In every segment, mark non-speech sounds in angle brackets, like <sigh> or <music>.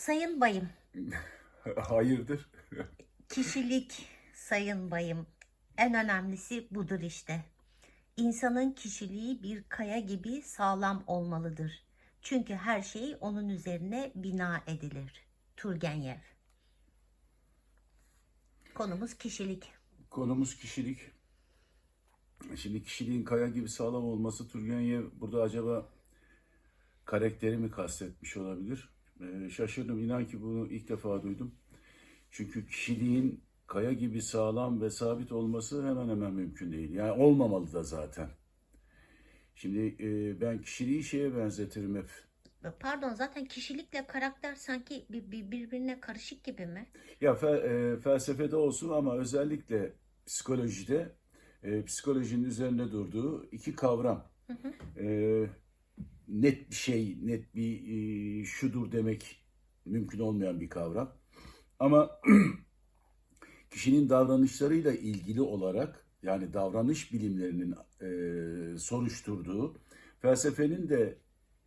Sayın bayım, <laughs> Hayırdır? kişilik sayın bayım. En önemlisi budur işte. İnsanın kişiliği bir kaya gibi sağlam olmalıdır. Çünkü her şey onun üzerine bina edilir. Turgenev. Konumuz kişilik. Konumuz kişilik. Şimdi kişiliğin kaya gibi sağlam olması Turgenev burada acaba karakteri mi kastetmiş olabilir? Ee, şaşırdım. İnan ki bunu ilk defa duydum. Çünkü kişiliğin kaya gibi sağlam ve sabit olması hemen hemen mümkün değil. Yani olmamalı da zaten. Şimdi e, ben kişiliği şeye benzetirim hep. Pardon zaten kişilikle karakter sanki bir- bir- birbirine karışık gibi mi? Ya fe- e, felsefede olsun ama özellikle psikolojide e, psikolojinin üzerinde durduğu iki kavram. E, net bir şey, net bir e, şudur demek mümkün olmayan bir kavram. Ama <clears throat> kişinin davranışlarıyla ilgili olarak yani davranış bilimlerinin e, soruşturduğu, felsefenin de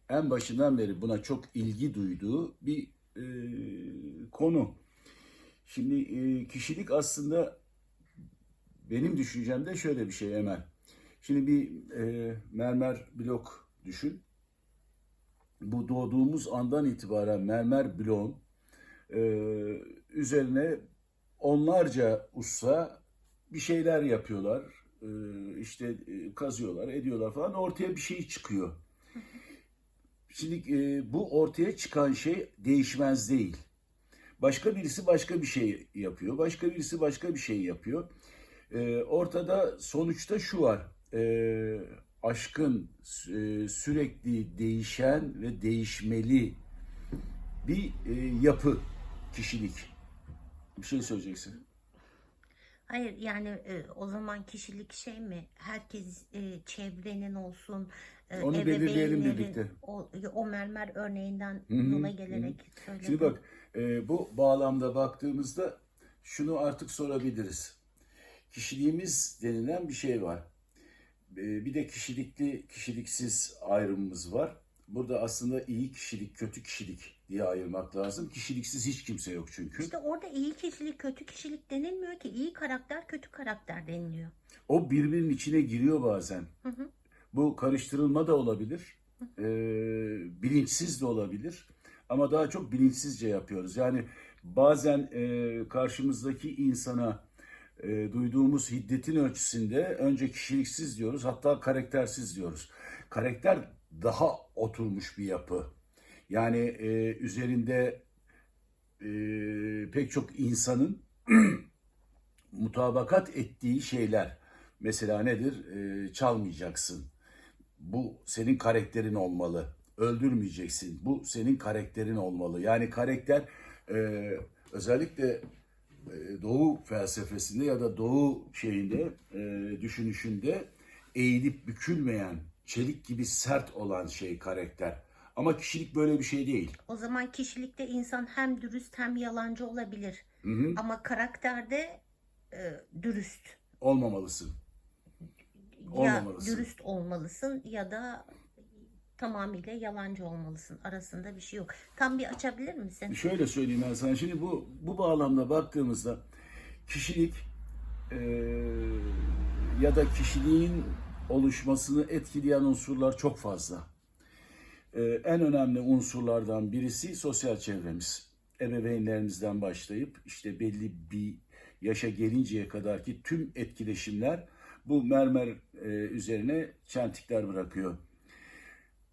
en başından beri buna çok ilgi duyduğu bir e, konu. Şimdi e, kişilik aslında benim düşüncemde şöyle bir şey Emel. Şimdi bir e, mermer blok düşün. Bu doğduğumuz andan itibaren mermer bloğun e, üzerine onlarca usta bir şeyler yapıyorlar. E, işte e, kazıyorlar, ediyorlar falan. Ortaya bir şey çıkıyor. Şimdi e, bu ortaya çıkan şey değişmez değil. Başka birisi başka bir şey yapıyor. Başka birisi başka bir şey yapıyor. Ee, ortada sonuçta şu var. Ee, aşkın e, sürekli değişen ve değişmeli bir e, yapı, kişilik. Bir şey söyleyeceksin. Hayır yani e, o zaman kişilik şey mi? Herkes e, çevrenin olsun, e, Onu belirleyelim birlikte. O, o mermer örneğinden Hı hı, yola hı. gelerek söyledim. Şimdi bak e, bu bağlamda baktığımızda şunu artık sorabiliriz. Kişiliğimiz denilen bir şey var. E, bir de kişilikli, kişiliksiz ayrımımız var. Burada aslında iyi kişilik, kötü kişilik diye ayırmak lazım. Kişiliksiz hiç kimse yok çünkü. İşte orada iyi kişilik, kötü kişilik denilmiyor ki. iyi karakter, kötü karakter deniliyor. O birbirinin içine giriyor bazen. Hı hı. Bu karıştırılma da olabilir. e, bilinçsiz de olabilir. Ama daha çok bilinçsizce yapıyoruz. Yani bazen e, karşımızdaki insana e, duyduğumuz hiddetin ölçüsünde önce kişiliksiz diyoruz hatta karaktersiz diyoruz. Karakter daha oturmuş bir yapı. Yani e, üzerinde e, pek çok insanın <clears throat> mutabakat ettiği şeyler. Mesela nedir? E, çalmayacaksın. Bu senin karakterin olmalı. Öldürmeyeceksin. Bu senin karakterin olmalı. Yani karakter e, özellikle Doğu felsefesinde ya da Doğu şeyinde e, düşünüşünde eğilip bükülmeyen, çelik gibi sert olan şey karakter. Ama kişilik böyle bir şey değil. O zaman kişilikte insan hem dürüst hem yalancı olabilir. Ama karakterde e, dürüst. Olmamalısın. Ya Olmamalısın. dürüst olmalısın ya da tamamıyla yalancı olmalısın. Arasında bir şey yok. Tam bir açabilir misin? Şöyle söyleyeyim ben sana. Şimdi bu bu bağlamda baktığımızda kişilik eee, ya da kişiliğin oluşmasını etkileyen unsurlar çok fazla. Eee, en önemli unsurlardan birisi sosyal çevremiz. Ebeveynlerimizden başlayıp işte belli bir yaşa gelinceye kadar ki tüm etkileşimler bu mermer eee, üzerine çentikler bırakıyor.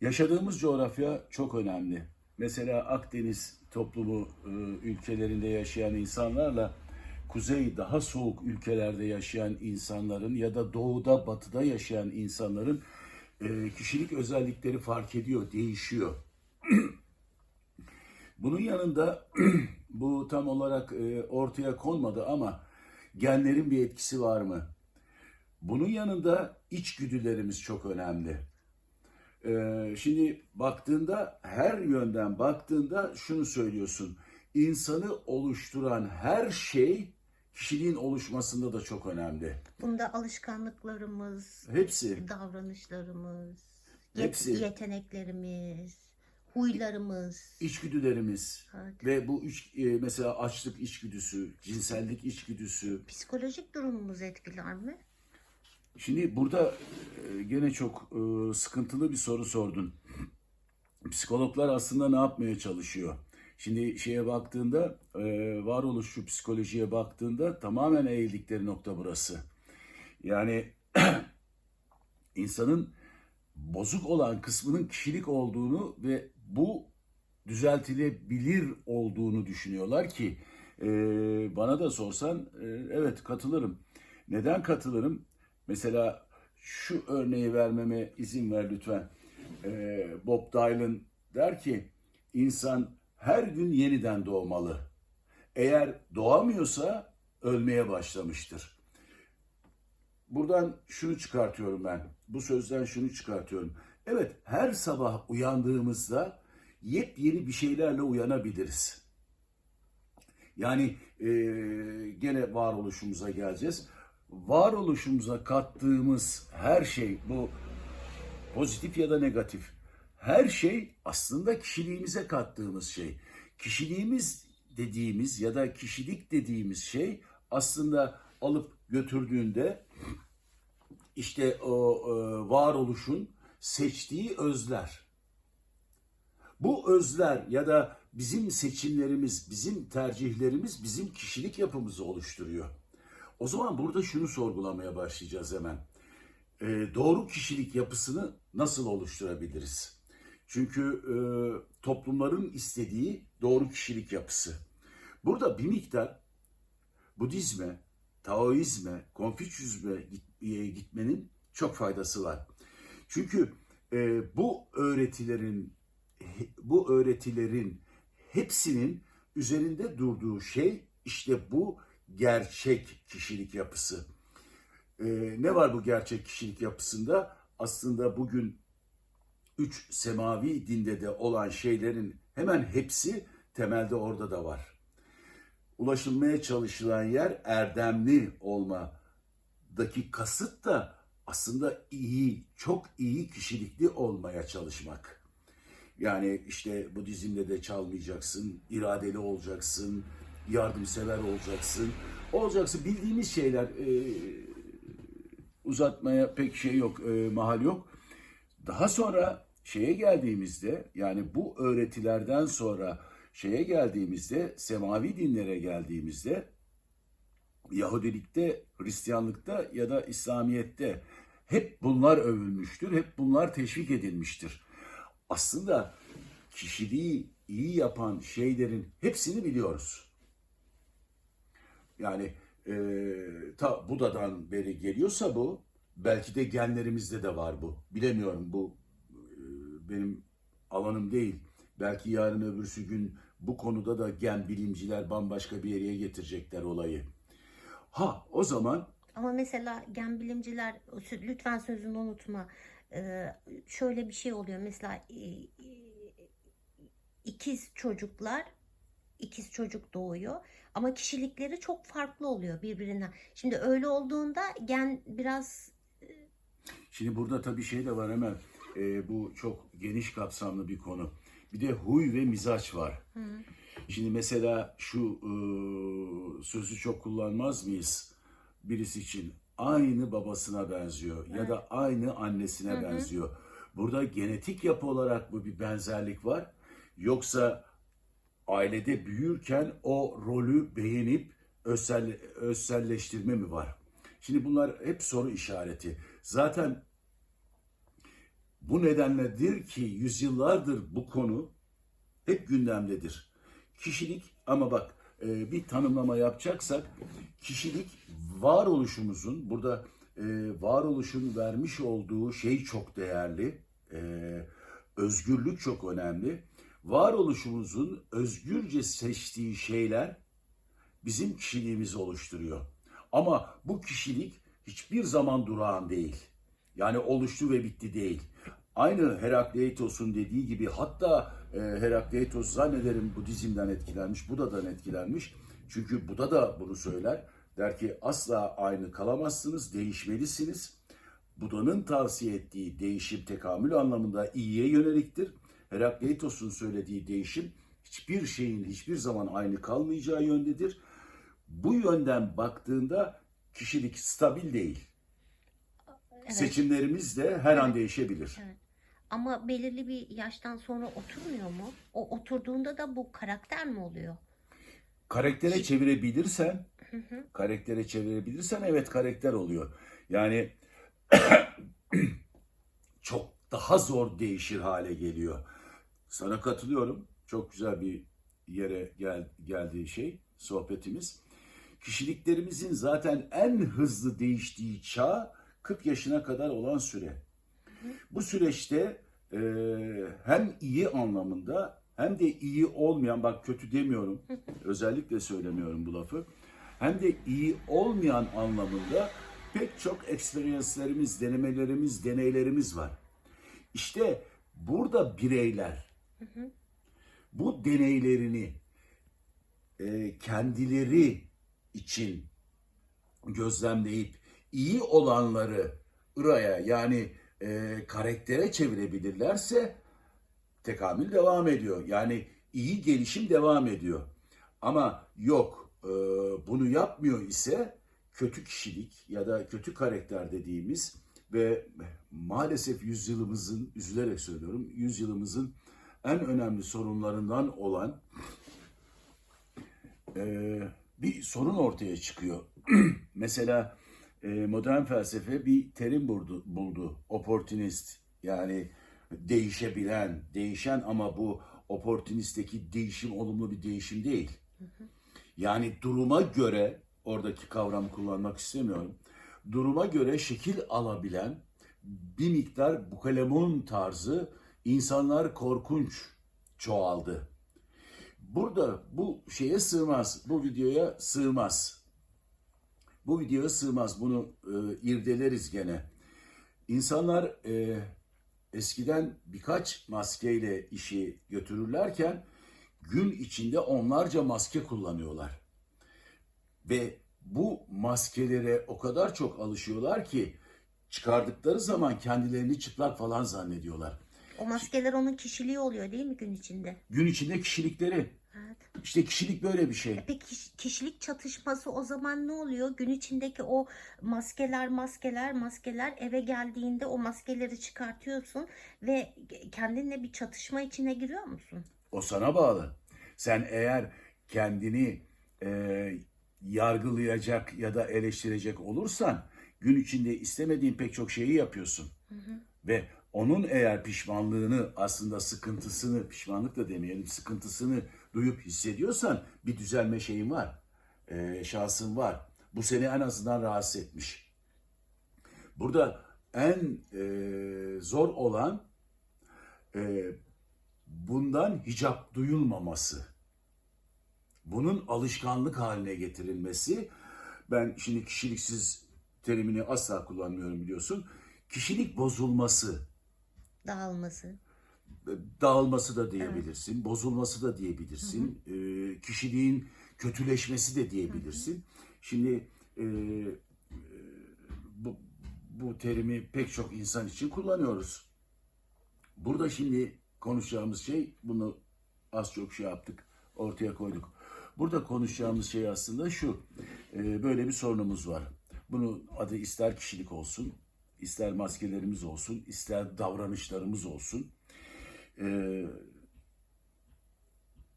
Yaşadığımız coğrafya çok önemli. Mesela Akdeniz toplumu e, ülkelerinde yaşayan insanlarla kuzey daha soğuk ülkelerde yaşayan insanların ya da doğuda batıda yaşayan insanların e, kişilik özellikleri fark ediyor, değişiyor. <clears throat> Bunun yanında <clears throat> bu tam olarak e, ortaya konmadı ama genlerin bir etkisi var mı? Bunun yanında içgüdülerimiz çok önemli. Ee, şimdi baktığında her yönden baktığında şunu söylüyorsun. İnsanı oluşturan her şey kişiliğin oluşmasında da çok önemli. Bunda alışkanlıklarımız, Hepsi. davranışlarımız, Hepsi. yeteneklerimiz, Huylarımız. içgüdülerimiz Evet. ve bu üç, e, mesela açlık içgüdüsü, cinsellik içgüdüsü. Psikolojik durumumuz etkiler mi? Şimdi burada e, gene çok e, sıkıntılı bir soru sordun. Psikologlar aslında ne yapmaya çalışıyor? Şimdi şeye baktığında, e, varoluşçu psikolojiye baktığında tamamen eğildikleri nokta burası. Yani <clears throat> insanın bozuk olan kısmının kişilik olduğunu ve bu düzeltilebilir olduğunu düşünüyorlar ki bana da sorsan evet katılırım. Neden katılırım? Mesela şu örneği vermeme izin ver lütfen. E, Bob Dylan der ki insan her gün yeniden doğmalı. Eğer doğamıyorsa ölmeye başlamıştır. Buradan şunu çıkartıyorum ben. Bu sözden şunu çıkartıyorum. Evet her sabah uyandığımızda yepyeni bir şeylerle uyanabiliriz. Yani e, gene varoluşumuza geleceğiz. Varoluşumuza kattığımız her şey bu pozitif ya da negatif her şey aslında kişiliğimize kattığımız şey. Kişiliğimiz dediğimiz ya da kişilik dediğimiz şey aslında alıp götürdüğünde işte o e, varoluşun seçtiği özler. Bu özler ya da bizim seçimlerimiz, bizim tercihlerimiz bizim kişilik yapımızı oluşturuyor. O zaman burada şunu sorgulamaya başlayacağız hemen. E, doğru kişilik yapısını nasıl oluşturabiliriz? Çünkü e, toplumların istediği doğru kişilik yapısı. Burada bir miktar Budizme, Taoizme, Konfüçyüzme e, gitmenin çok faydası var. Çünkü e, bu öğretilerin bu öğretilerin hepsinin üzerinde durduğu şey işte bu gerçek kişilik yapısı. E, ne var bu gerçek kişilik yapısında? Aslında bugün üç semavi dinde de olan şeylerin hemen hepsi temelde orada da var. Ulaşılmaya çalışılan yer erdemli olmadaki kasıt da aslında iyi, çok iyi kişilikli olmaya çalışmak. Yani işte Budizm'de de çalmayacaksın, iradeli olacaksın, yardımsever olacaksın. Olacaksın bildiğimiz şeyler e, uzatmaya pek şey yok, e, mahal yok. Daha sonra şeye geldiğimizde yani bu öğretilerden sonra şeye geldiğimizde semavi dinlere geldiğimizde Yahudilikte, Hristiyanlıkta ya da İslamiyet'te hep bunlar övülmüştür, hep bunlar teşvik edilmiştir. Aslında kişiliği iyi yapan şeylerin hepsini biliyoruz. Yani e, ta Buda'dan beri geliyorsa bu, belki de genlerimizde de var bu. Bilemiyorum bu e, benim alanım değil. Belki yarın öbürsü gün bu konuda da gen bilimciler bambaşka bir yere getirecekler olayı. Ha o zaman Ama mesela gen bilimciler lütfen sözünü unutma. Ee, şöyle bir şey oluyor. Mesela e, e, ikiz çocuklar ikiz çocuk doğuyor ama kişilikleri çok farklı oluyor birbirinden. Şimdi öyle olduğunda gen biraz Şimdi burada tabii şey de var hemen e, bu çok geniş kapsamlı bir konu. Bir de huy ve mizaç var. Şimdi mesela şu e, sözü çok kullanmaz mıyız birisi için? Aynı babasına benziyor ya da aynı annesine benziyor. Burada genetik yapı olarak mı bir benzerlik var? Yoksa ailede büyürken o rolü beğenip özsel, özselleştirme mi var? Şimdi bunlar hep soru işareti. Zaten bu nedenledir ki yüzyıllardır bu konu hep gündemdedir. Kişilik ama bak e, bir tanımlama yapacaksak kişilik varoluşumuzun burada e, varoluşun vermiş olduğu şey çok değerli. E, özgürlük çok önemli. Varoluşumuzun özgürce seçtiği şeyler bizim kişiliğimizi oluşturuyor. Ama bu kişilik hiçbir zaman durağan değil. Yani oluştu ve bitti değil. Aynı Herakleitos'un dediği gibi hatta e, Herakleitos zannederim Budizm'den etkilenmiş, Buda'dan etkilenmiş. Çünkü Buda da bunu söyler. Der ki asla aynı kalamazsınız, değişmelisiniz. Buda'nın tavsiye ettiği değişim tekamül anlamında iyiye yöneliktir. Herakleitos'un söylediği değişim hiçbir şeyin hiçbir zaman aynı kalmayacağı yöndedir. Bu yönden baktığında kişilik stabil değil. Evet. Seçimlerimiz de her an değişebilir. Evet. Ama belirli bir yaştan sonra oturmuyor mu? O oturduğunda da bu karakter mi oluyor? Karaktere çevirebilirsen, karaktere çevirebilirsen evet karakter oluyor. Yani <coughs> çok daha zor değişir hale geliyor. Sana katılıyorum. Çok güzel bir yere gel, geldiği şey sohbetimiz. Kişiliklerimizin zaten en hızlı değiştiği çağ 40 yaşına kadar olan süre. Bu süreçte e, hem iyi anlamında hem de iyi olmayan, bak kötü demiyorum, <laughs> özellikle söylemiyorum bu lafı, hem de iyi olmayan anlamında pek çok experience'lerimiz, denemelerimiz, deneylerimiz var. İşte burada bireyler bu deneylerini e, kendileri için gözlemleyip iyi olanları ıraya yani e, karaktere çevirebilirlerse tekamül devam ediyor. Yani iyi gelişim devam ediyor. Ama yok e, bunu yapmıyor ise kötü kişilik ya da kötü karakter dediğimiz ve maalesef yüzyılımızın üzülerek söylüyorum yüzyılımızın en önemli sorunlarından olan e, bir sorun ortaya çıkıyor. <clears throat> Mesela e, modern felsefe bir terim buldu, buldu. Opportunist yani değişebilen, değişen ama bu opportunistteki değişim olumlu bir değişim değil. Yani duruma göre oradaki kavramı kullanmak istemiyorum. Duruma göre şekil alabilen bir miktar bukalemun tarzı insanlar korkunç çoğaldı. Burada bu şeye sığmaz, bu videoya sığmaz. Bu videoya sığmaz, bunu e, irdeleriz gene. İnsanlar e, eskiden birkaç maskeyle işi götürürlerken gün içinde onlarca maske kullanıyorlar. Ve bu maskelere o kadar çok alışıyorlar ki çıkardıkları zaman kendilerini çıplak falan zannediyorlar. O maskeler onun kişiliği oluyor değil mi gün içinde? Gün içinde kişilikleri. Evet. İşte kişilik böyle bir şey. Peki kiş- kişilik çatışması o zaman ne oluyor? Gün içindeki o maskeler, maskeler, maskeler eve geldiğinde o maskeleri çıkartıyorsun ve kendinle bir çatışma içine giriyor musun? O sana bağlı. Sen eğer kendini e, yargılayacak ya da eleştirecek olursan gün içinde istemediğin pek çok şeyi yapıyorsun. Ve onun eğer pişmanlığını aslında sıkıntısını pişmanlık da demeyelim sıkıntısını duyup hissediyorsan bir düzelme şeyin var. E, şansın var. Bu seni en azından rahatsız etmiş. Burada en e, zor olan e, bundan hicap duyulmaması. Bunun alışkanlık haline getirilmesi. Ben şimdi kişiliksiz terimini asla kullanmıyorum biliyorsun. Kişilik bozulması, Dağılması. dağılması da diyebilirsin, bozulması da diyebilirsin, e, kişiliğin kötüleşmesi de diyebilirsin. Şimdi e, e, bu, bu terimi pek çok insan için kullanıyoruz. Burada şimdi konuşacağımız şey, bunu az çok şey yaptık, ortaya koyduk. Burada konuşacağımız şey aslında şu, e, böyle bir sorunumuz var. Bunun adı ister kişilik olsun, ister maskelerimiz olsun, ister davranışlarımız olsun. E,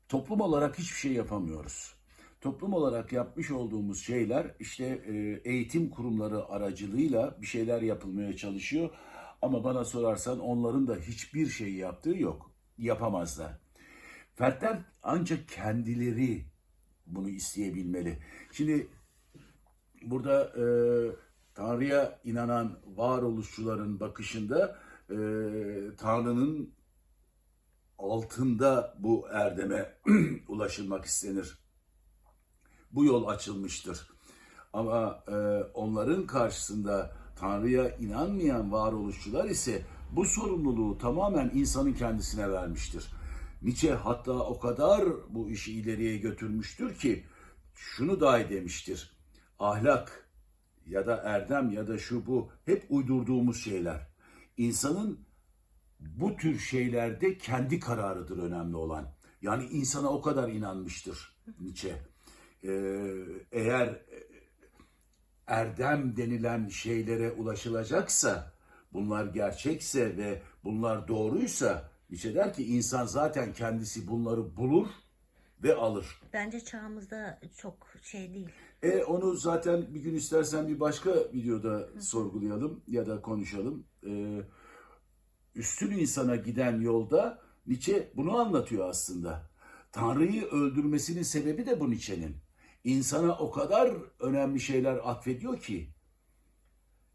toplum olarak hiçbir şey yapamıyoruz. Toplum olarak yapmış olduğumuz şeyler işte e, eğitim kurumları aracılığıyla bir şeyler yapılmaya çalışıyor. Ama bana sorarsan onların da hiçbir şey yaptığı yok. Yapamazlar. Fertler ancak kendileri bunu isteyebilmeli. Şimdi burada e, Tanrı'ya inanan varoluşçuların bakışında e, Tanrı'nın altında bu erdeme <clears throat> ulaşılmak istenir. Bu yol açılmıştır. Ama e, onların karşısında Tanrı'ya inanmayan varoluşçular ise bu sorumluluğu tamamen insanın kendisine vermiştir. Nietzsche hatta o kadar bu işi ileriye götürmüştür ki şunu dahi demiştir. Ahlak ya da erdem ya da şu bu hep uydurduğumuz şeyler. İnsanın bu tür şeylerde kendi kararıdır önemli olan. Yani insana o kadar inanmıştır Nietzsche. Ee, eğer erdem denilen şeylere ulaşılacaksa, bunlar gerçekse ve bunlar doğruysa, Nietzsche der ki insan zaten kendisi bunları bulur ve alır. Bence çağımızda çok şey değil. E onu zaten bir gün istersen bir başka videoda sorgulayalım ya da konuşalım. E, üstün insana giden yolda Nietzsche bunu anlatıyor aslında. Tanrı'yı öldürmesinin sebebi de bu Nietzsche'nin. İnsana o kadar önemli şeyler atfediyor ki.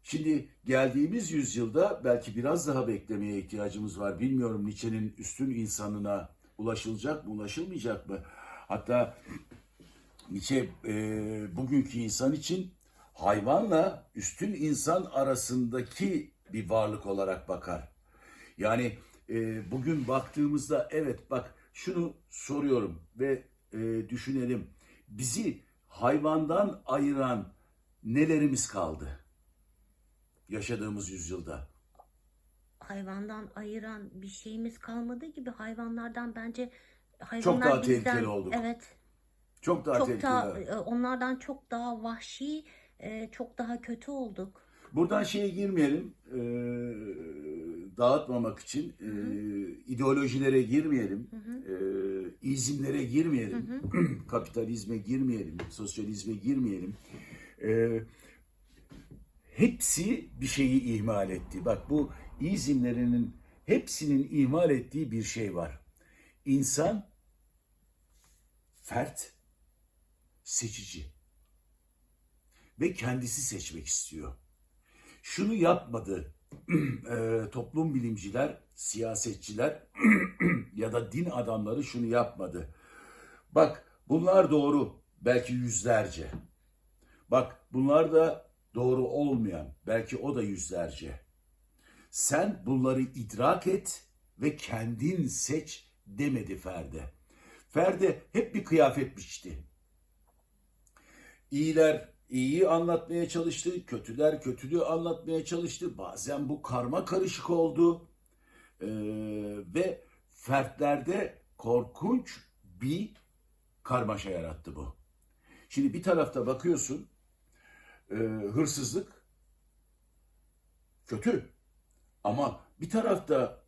Şimdi geldiğimiz yüzyılda belki biraz daha beklemeye ihtiyacımız var. Bilmiyorum Nietzsche'nin üstün insanına ulaşılacak mı, ulaşılmayacak mı? Hatta Nietzsche e, bugünkü insan için hayvanla üstün insan arasındaki bir varlık olarak bakar. Yani e, bugün baktığımızda evet bak şunu soruyorum ve e, düşünelim. Bizi hayvandan ayıran nelerimiz kaldı yaşadığımız yüzyılda? Hayvandan ayıran bir şeyimiz kalmadı gibi hayvanlardan bence Çok hayvanlar daha bizden, tehlikeli olduk. Evet. Çok daha çok tehlikeli. daha e, onlardan çok daha vahşi, e, çok daha kötü olduk. Buradan şeye girmeyelim, e, dağıtmamak için e, ideolojilere girmeyelim, e, izimlere girmeyelim, <clears throat> kapitalizme girmeyelim, sosyalizme girmeyelim. E, hepsi bir şeyi ihmal etti. Bak bu izimlerinin hepsinin ihmal ettiği bir şey var. İnsan, fert, seçici ve kendisi seçmek istiyor şunu yapmadı <clears throat> e, toplum bilimciler, siyasetçiler <clears throat> ya da din adamları şunu yapmadı. Bak bunlar doğru belki yüzlerce. Bak bunlar da doğru olmayan belki o da yüzlerce. Sen bunları idrak et ve kendin seç demedi Ferde. Ferde hep bir kıyafet biçti. İyiler iyiyi anlatmaya çalıştı, kötüler kötülüğü anlatmaya çalıştı. Bazen bu karma karışık oldu. Ee, ve fertlerde korkunç bir karmaşa yarattı bu. Şimdi bir tarafta bakıyorsun e, hırsızlık kötü ama bir tarafta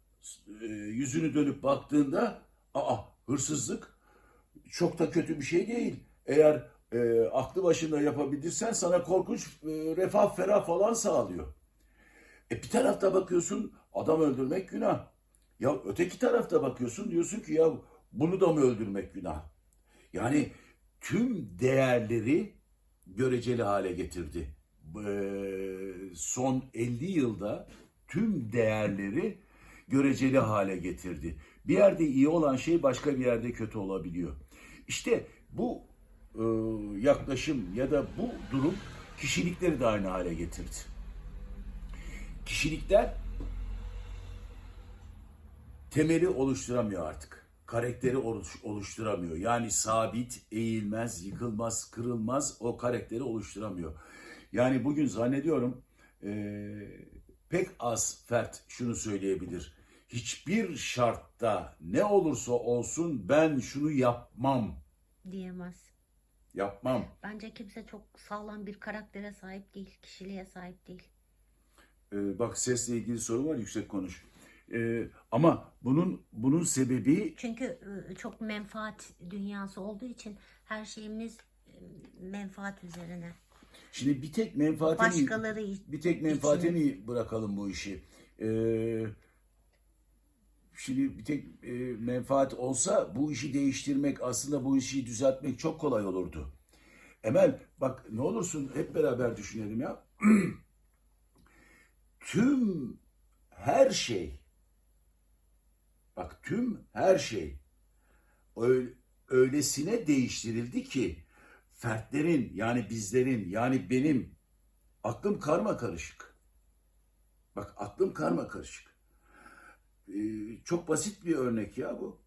e, yüzünü dönüp baktığında aa hırsızlık çok da kötü bir şey değil. Eğer e, aklı başında yapabilirsen sana korkunç e, refah ferah falan sağlıyor. E bir tarafta bakıyorsun adam öldürmek günah. Ya öteki tarafta bakıyorsun diyorsun ki ya bunu da mı öldürmek günah? Yani tüm değerleri göreceli hale getirdi. E, son 50 yılda tüm değerleri göreceli hale getirdi. Bir yerde iyi olan şey başka bir yerde kötü olabiliyor. İşte bu e, yaklaşım ya da bu durum kişilikleri de aynı hale getirdi. Kişilikler temeli oluşturamıyor artık. Karakteri oluş- oluşturamıyor. Yani sabit, eğilmez, yıkılmaz, kırılmaz o karakteri oluşturamıyor. Yani bugün zannediyorum e, pek az fert şunu söyleyebilir. Hiçbir şartta ne olursa olsun ben şunu yapmam. Diyemez. Yapmam. Bence kimse çok sağlam bir karaktere sahip değil, kişiliğe sahip değil. Ee, bak sesle ilgili soru var yüksek konuş. Ee, ama bunun bunun sebebi Çünkü e, çok menfaat dünyası olduğu için her şeyimiz e, menfaat üzerine. şimdi bir tek menfaatini Başkaları bir tek menfaatini bırakalım bu işi. Ee, şimdi bir tek e, menfaat olsa bu işi değiştirmek aslında bu işi düzeltmek çok kolay olurdu. Emel bak ne olursun hep beraber düşünelim ya. <clears throat> tüm her şey bak tüm her şey öyle, öylesine değiştirildi ki fertlerin yani bizlerin yani benim aklım karma karışık. Bak aklım karma karışık. Ee, çok basit bir örnek ya bu.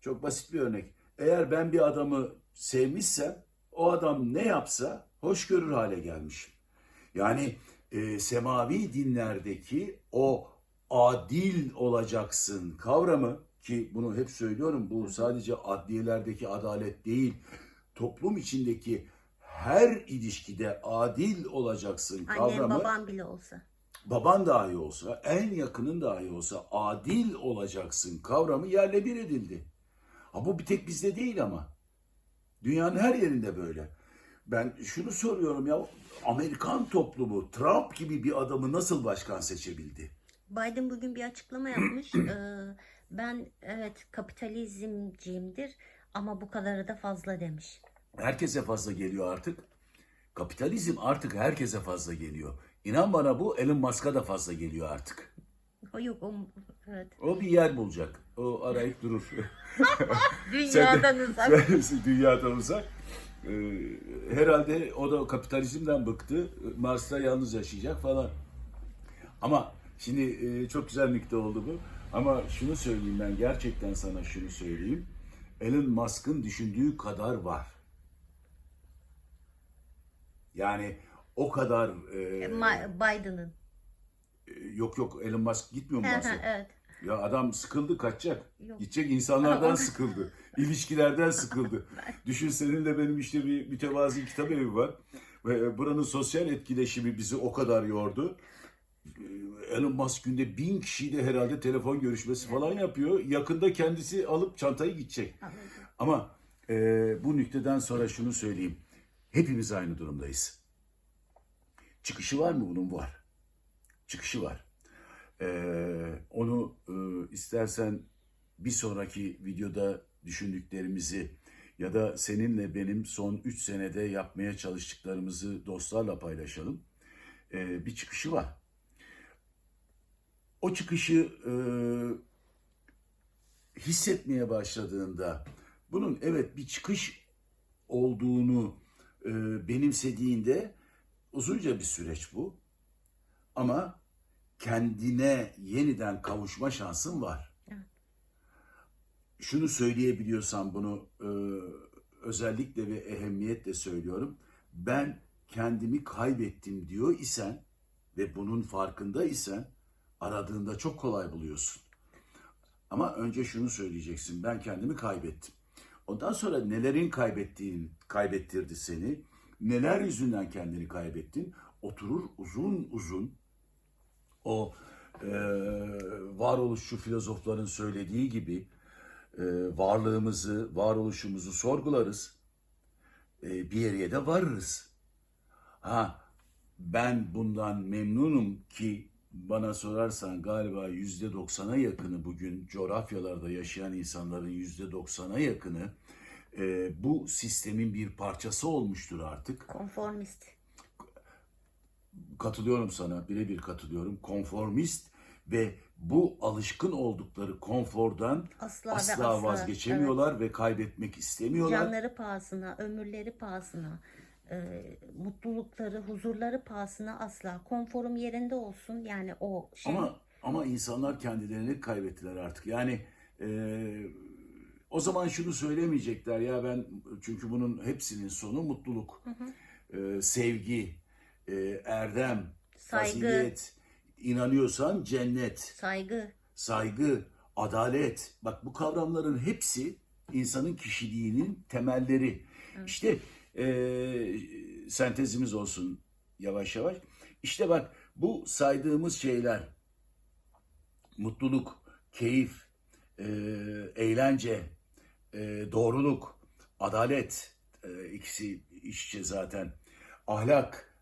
Çok basit bir örnek. Eğer ben bir adamı sevmişsem o adam ne yapsa hoş görür hale gelmişim. Yani e, semavi dinlerdeki o adil olacaksın kavramı ki bunu hep söylüyorum bu sadece adliyelerdeki adalet değil toplum içindeki her ilişkide adil olacaksın Annem kavramı babam bile olsa. Baban dahi olsa, en yakının dahi olsa adil olacaksın kavramı yerle bir edildi. Ha bu bir tek bizde değil ama. Dünyanın her yerinde böyle. Ben şunu soruyorum ya Amerikan toplumu Trump gibi bir adamı nasıl başkan seçebildi? Biden bugün bir açıklama yapmış. <clears throat> Ee, ben evet kapitalizmciyimdir ama bu kadarı da fazla demiş. Herkese fazla geliyor artık. Kapitalizm artık herkese fazla geliyor. İnan bana bu Elon Musk'a da fazla geliyor artık. O yok o evet. O bir yer bulacak. O arayıp durur. <laughs> Dünyadan uzak. Dünyadan uzak. Ee, herhalde o da kapitalizmden bıktı. Mars'ta yalnız yaşayacak falan. Ama şimdi e, çok güzel nükte oldu bu. Ama şunu söyleyeyim ben gerçekten sana şunu söyleyeyim. Elon Musk'ın düşündüğü kadar var. Yani o kadar e, Ma- Biden'ın. yok yok Elon Musk gitmiyor mu evet. Ya adam sıkıldı kaçacak. Yok. Gidecek insanlardan sıkıldı. <laughs> İlişkilerden sıkıldı. <laughs> Düşün senin de benim işte bir mütevazi kitap evi var. Ve buranın sosyal etkileşimi bizi o kadar yordu. Elon Musk günde bin kişiyle herhalde telefon görüşmesi falan yapıyor. Yakında kendisi alıp çantayı gidecek. Anladım. Ama e, bu nükteden sonra şunu söyleyeyim. Hepimiz aynı durumdayız. Çıkışı var mı bunun? Var. Çıkışı var. Ee, onu e, istersen bir sonraki videoda düşündüklerimizi ya da seninle benim son 3 senede yapmaya çalıştıklarımızı dostlarla paylaşalım. Ee, bir çıkışı var. O çıkışı e, hissetmeye başladığında bunun evet bir çıkış olduğunu e, benimsediğinde uzunca bir süreç bu. Ama kendine yeniden kavuşma şansın var. Evet. Şunu söyleyebiliyorsan bunu e, özellikle ve ehemmiyetle söylüyorum. Ben kendimi kaybettim diyor isen ve bunun farkında isen aradığında çok kolay buluyorsun. Ama önce şunu söyleyeceksin. Ben kendimi kaybettim. Ondan sonra nelerin kaybettiğin kaybettirdi seni? Neler yüzünden kendini kaybettin? Oturur uzun uzun o e, varoluşçu filozofların söylediği gibi e, varlığımızı, varoluşumuzu sorgularız. E, bir yere de varırız. Ha ben bundan memnunum ki bana sorarsan galiba yüzde doksana yakını bugün coğrafyalarda yaşayan insanların yüzde doksana yakını e, bu sistemin bir parçası olmuştur artık. Konformist. Katılıyorum sana, birebir katılıyorum. Konformist ve bu alışkın oldukları konfordan Asla, asla, asla. vazgeçemiyorlar ve kaybetmek Evet. istemiyorlar. Canları pahasına, ömürleri pahasına, e, mutlulukları, huzurları pahasına asla. Konforum yerinde olsun. Yani o şey. Ama ama insanlar kendilerini kaybettiler artık. Yani e, o zaman şunu söylemeyecekler ya ben çünkü bunun hepsinin sonu mutluluk, e, sevgi, e, erdem, Saygı. fazilet, inanıyorsan cennet, saygı. saygı, adalet. Bak bu kavramların hepsi insanın kişiliğinin temelleri. İşte e, sentezimiz olsun yavaş yavaş. İşte bak bu saydığımız şeyler mutluluk, keyif, e, eğlence, e, doğruluk, adalet e, ikisi iç içe zaten. Ahlak,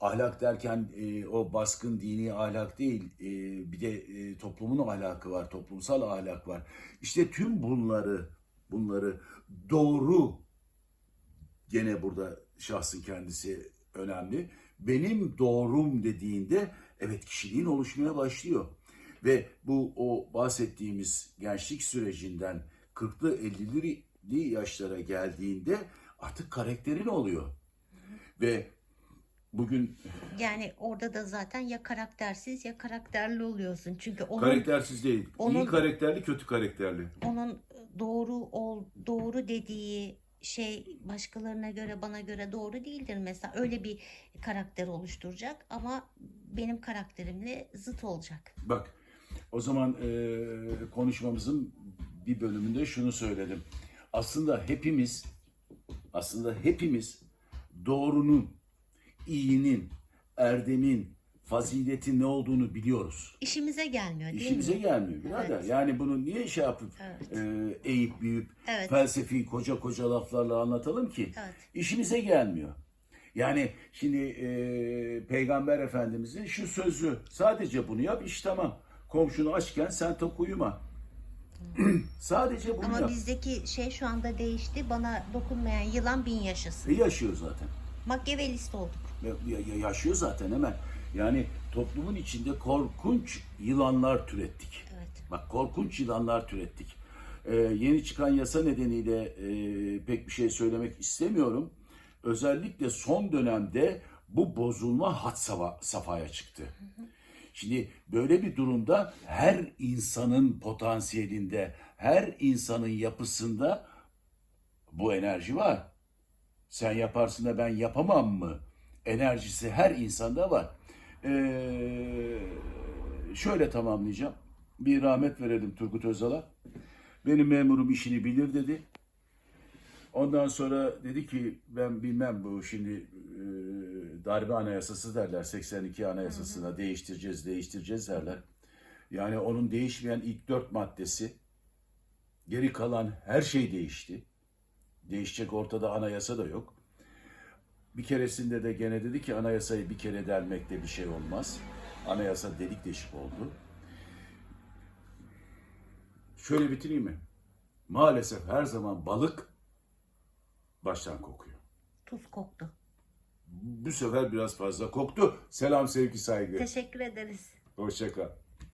ahlak derken e, o baskın dini ahlak değil, e, bir de e, toplumun ahlakı var, toplumsal ahlak var. İşte tüm bunları, bunları doğru, gene burada şahsın kendisi önemli. Benim doğrum dediğinde evet kişiliğin oluşmaya başlıyor. Ve bu o bahsettiğimiz gençlik sürecinden 40'lı 50'li yaşlara geldiğinde artık karakterin oluyor. Ve bugün Yani orada da zaten ya karaktersiz ya karakterli oluyorsun. Çünkü onun karaktersiz değil. onun- iyi karakterli, kötü karakterli. onun doğru ol doğru dediği şey başkalarına göre bana göre doğru değildir mesela öyle bir karakter oluşturacak ama benim karakterimle zıt olacak. Bak O zaman e, konuşmamızın bir bölümünde şunu söyledim. Aslında hepimiz aslında hepimiz doğrunun, iyinin, erdemin, faziletin ne olduğunu biliyoruz. İşimize gelmiyor değil İşimize mi? gelmiyor birader. Evet. Yani bunu niye şey yapıp Evet. e, eğip büyüp Evet. felsefi koca koca laflarla anlatalım ki Evet. işimize gelmiyor. Yani şimdi e, Peygamber Efendimizin şu sözü sadece bunu yap iş tamam. Komşunu açken sen tok uyuma. <clears throat> sadece bunu Ama yap. bizdeki şey şu anda değişti. Bana dokunmayan yılan bin yaşasın. E, yaşıyor zaten. Makyavelist olduk. Ya- ya- yaşıyor zaten hemen. Yani toplumun içinde korkunç yılanlar türettik. Evet. Bak korkunç yılanlar türettik. Ee, yeni çıkan yasa nedeniyle e, pek bir şey söylemek istemiyorum. Özellikle son dönemde bu bozulma had safhaya çıktı. Şimdi böyle bir durumda her insanın potansiyelinde, her insanın yapısında bu enerji var. Sen yaparsın da ben yapamam mı? Enerjisi her insanda var. Ee, şöyle tamamlayacağım. Bir rahmet verelim Turgut Özal'a. Benim memurum işini bilir dedi. Ondan sonra dedi ki ben bilmem bu şimdi e, darbe anayasası derler 82 anayasasına değiştireceğiz değiştireceğiz derler. Yani onun değişmeyen ilk dört maddesi geri kalan her şey değişti. Değişecek ortada anayasa da yok. Bir keresinde de gene dedi ki anayasayı bir kere delmekte bir şey olmaz. Anayasa delik deşik oldu. Şöyle bitireyim mi? Maalesef her zaman balık baştan kokuyor. Tuz koktu. Bu sefer biraz fazla koktu. Selam, sevgi, saygı. Teşekkür ederiz. Hoşça kal.